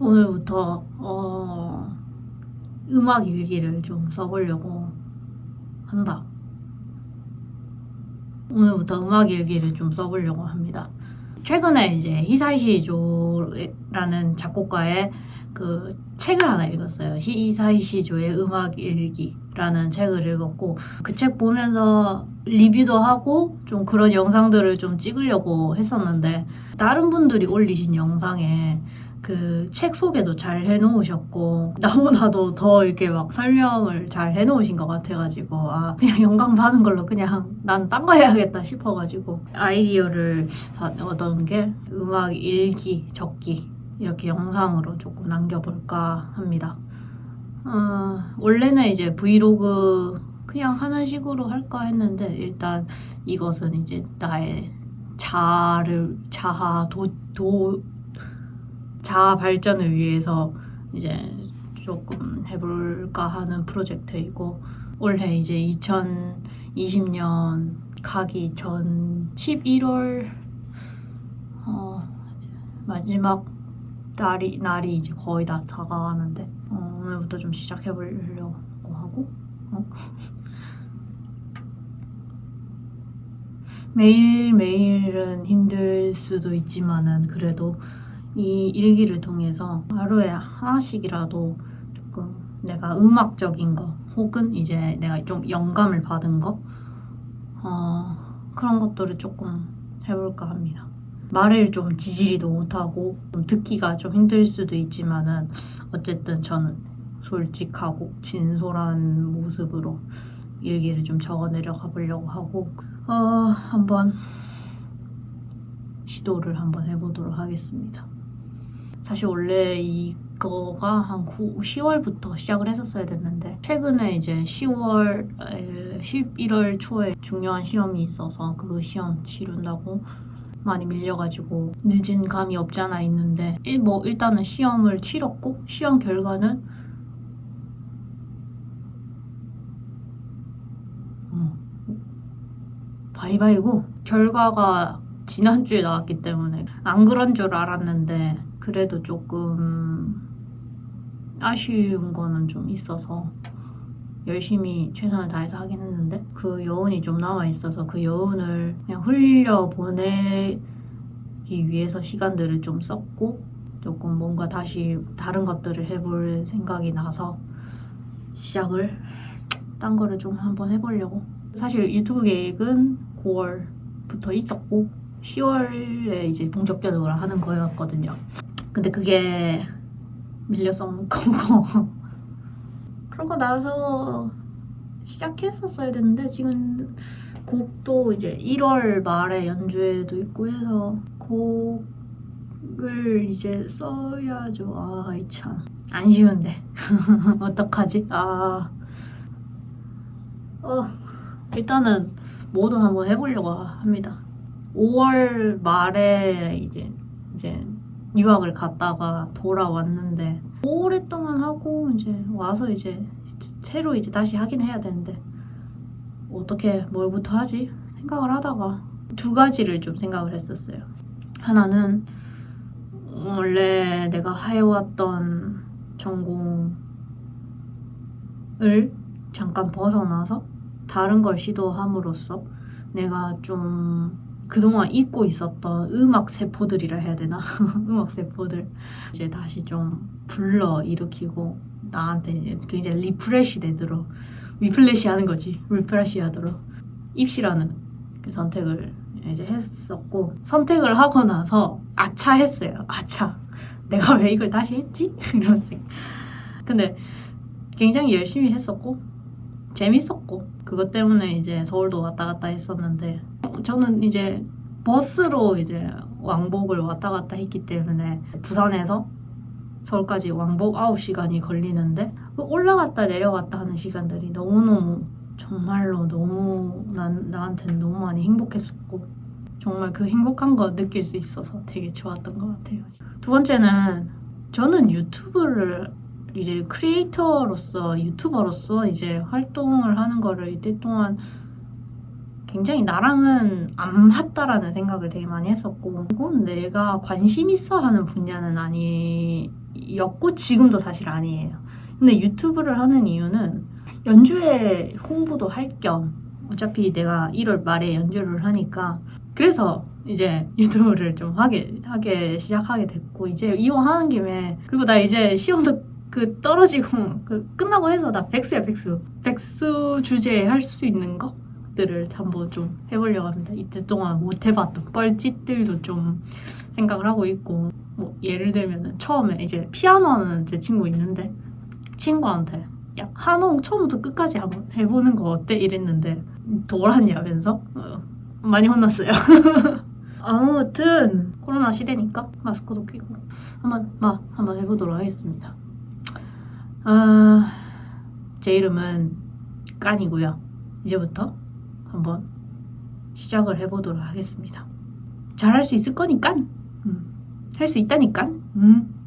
오늘부터 어, 음악 일기를 좀 써보려고 한다. 오늘부터 음악 일기를 좀 써보려고 합니다. 최근에 이제 히사이시조라는 작곡가의 그 책을 하나 읽었어요. 히사이시조의 음악 일기라는 책을 읽었고 그 책 보면서 리뷰도 하고 좀 그런 영상들을 좀 찍으려고 했었는데 다른 분들이 올리신 영상에 그 책 소개도 잘 해놓으셨고 나보다도 더 이렇게 막 설명을 잘 해놓으신 것 같아가지고 아 그냥 영광 받은 걸로 그냥 난 딴 거 해야겠다 싶어가지고 아이디어를 받- 얻은 게 음악 일기 적기 이렇게 영상으로 조금 남겨볼까 합니다. 어, 원래는 이제 브이로그 그냥 하는 식으로 할까 했는데 일단 이것은 이제 나의 자아를 자아 도, 도 자아 발전을 위해서 이제 조금 해볼까 하는 프로젝트이고 올해 이제 2020년 가기 전 11월 어, 마지막 날이 날이 이제 거의 다 다가가는데 어, 오늘부터 좀 시작해 보려고 하고 어? 매일 매일은 힘들 수도 있지만은 그래도 이 일기를 통해서 하루에 하나씩이라도 조금 내가 음악적인 거 혹은 이제 내가 좀 영감을 받은 거 어, 그런 것들을 조금 해볼까 합니다. 말을 좀 지지리도 못하고 좀 듣기가 좀 힘들 수도 있지만은 어쨌든 저는 솔직하고 진솔한 모습으로 일기를 좀 적어내려 가보려고 하고 어, 한번 시도를 한번 해보도록 하겠습니다. 사실 원래 이거가 한 9, 10월부터 시작을 했었어야 됐는데 최근에 이제 10월, 11월 초에 중요한 시험이 있어서 그 시험 치른다고 많이 밀려가지고 늦은 감이 없지 않아 있는데 일- 뭐 일단은 시험을 치렀고 시험 결과는 어, 바이바이고 결과가 지난주에 나왔기 때문에 안 그런 줄 알았는데 그래도 조금 아쉬운 거는 좀 있어서 열심히 최선을 다해서 하긴 했는데 그 여운이 좀 남아 있어서 그 여운을 그냥 흘려 보내기 위해서 시간들을 좀 썼고 조금 뭔가 다시 다른 것들을 해볼 생각이 나서 시작을 딴 거를 좀 한번 해보려고. 사실 유튜브 계획은 9월부터 있었고 10월에 이제 본격적으로 하는 거였거든요 근데 그게 밀렸었는 거고 그러고 나서 시작했었어야 되는데 지금 곡도 이제 1월 말에 연주회도 있고 해서 곡을 이제 써야죠. 아이 참. 안 쉬운데. 어떡하지? 아. 어, 일단은 뭐든 한번 해보려고 합니다. 5월 말에 이제, 이제 유학을 갔다가 돌아왔는데 오랫동안 하고 이제 와서 이제 새로 이제 다시 하긴 해야 되는데 어떻게 뭘부터 하지 생각을 하다가 두 가지를 좀 생각을 했었어요. 하나는 원래 내가 해왔던 전공을 잠깐 벗어나서 다른 걸 시도함으로써 내가 좀 그동안 잊고 있었던 음악 세포들이라 해야 되나? 음악 세포들. 이제 다시 좀 불러 일으키고 나한테 굉장히 리프레시 되도록 리플래시 하는 거지. 리프레시 하도록 입시라는 그 선택을 이제 했었고 선택을 하고 나서 아차 했어요. 아차. 내가 왜 이걸 다시 했지? 근데 굉장히 열심히 했었고 재밌었고 그것 때문에 이제 서울도 왔다 갔다 했었는데 저는 이제 버스로 이제 왕복을 왔다 갔다 했기 때문에 부산에서 서울까지 왕복 9시간이 걸리는데 그 올라갔다 내려갔다 하는 시간들이 너무너무 정말로 너무 난, 나한테는 너무 많이 행복했었고 정말 그 행복한 거 느낄 수 있어서 되게 좋았던 것 같아요. 두 번째는 저는 유튜브를 이제 크리에이터로서 유튜버로서 이제 활동을 하는 거를 이때 동안 굉장히 나랑은 안 맞다라는 생각을 되게 많이 했었고 이건 내가 관심 있어 하는 분야는 아니었고 지금도 사실 아니에요. 근데 유튜브를 하는 이유는 연주회 홍보도 할 겸 어차피 내가 1월 말에 연주를 하니까. 그래서 이제 유튜브를 좀 하게 하게 시작하게 됐고 이제 이왕 하는 김에 그리고 나 이제 시험도 그 떨어지고 그 끝나고 해서 나 백수야 백수. 백수 주제에 할 수 있는 것들을 한번 좀 해보려고 합니다 이때 동안 못 해봤던 뻘짓들도 좀 생각을 하고 있고 뭐 예를 들면은 처음에 이제 피아노는 제 친구 있는데 친구한테 야 한홍 처음부터 끝까지 한번 해보는 거 어때 이랬는데 돌았냐면서 어, 많이 혼났어요 아무튼 코로나 시대니까 마스크도 끼고 한번 막 한번 해보도록 하겠습니다. 아, 제 이름은 깐이고요. 이제부터 한번 시작을 해보도록 하겠습니다. 잘할 수 있을 거니까, 음, 할수 있다니까. 음.